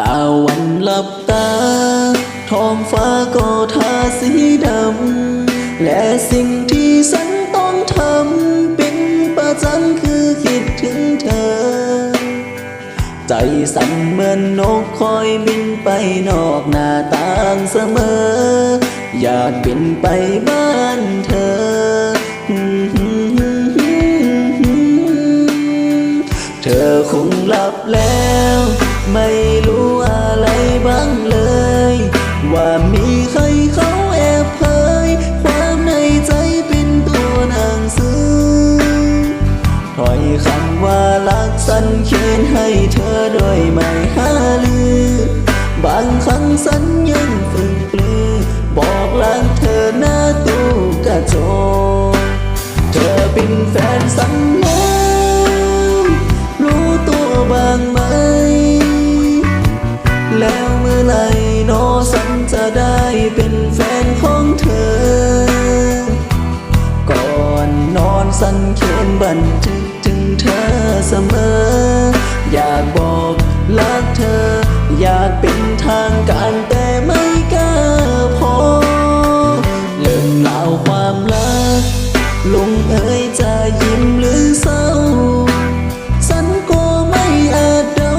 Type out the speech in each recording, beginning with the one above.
ตาวันหลับตา ท้องฟ้าก็ทาสีดำ และสิ่งที่ฉันต้องทำ เป็นประจำคือคิดถึงเธอ ใจสั่นเหมือนนกคอยบินไปนอกหน้าต่างเสมอ อยากบินไปบ้าน ว่ามีใครเขาแอบเผยความในใจเป็นตัวหนังสือถ้อยคำว่ารักสันเขียนให้เธอโดยไม่หาลือ บางครั้งสันยังฝึกปลือ บอกรักเธอหน้าตู้กระจกเธอเป็นแฟนสัน สันเขียนบันทึกถึงเธอเสมอ อยากบอกรักเธอ อยากเป็นทางการแต่ไม่กล้าพอเรื่องราวความรัก ลงเอ่ยจะยิ้มหรือเศร้า ฉันก็ไม่อาจเดา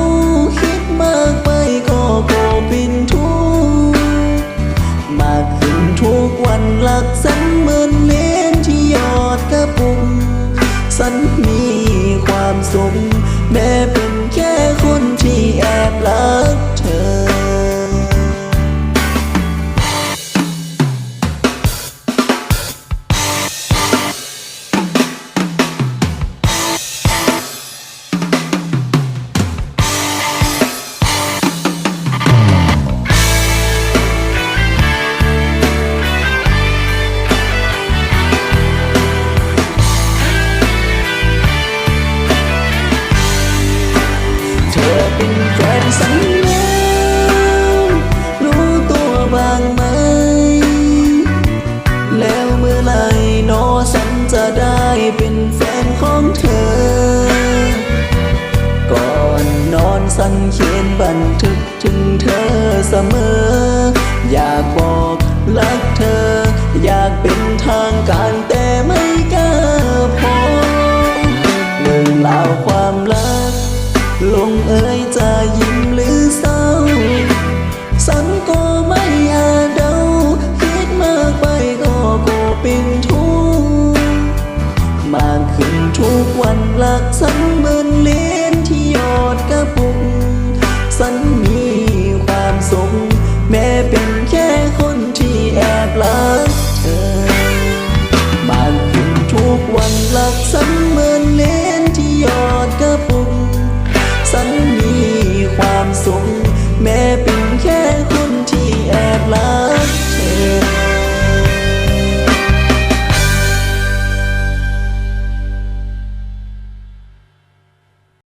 คิดมากไปก็ก็เป็นทุกข์มากขึ้นทุกวันหลักสันเหมือนเล สันมีความสุขแม้เป็นแค่คนที่แอบลัก สังเขียนบันทึกถึงเธอเสมอ love.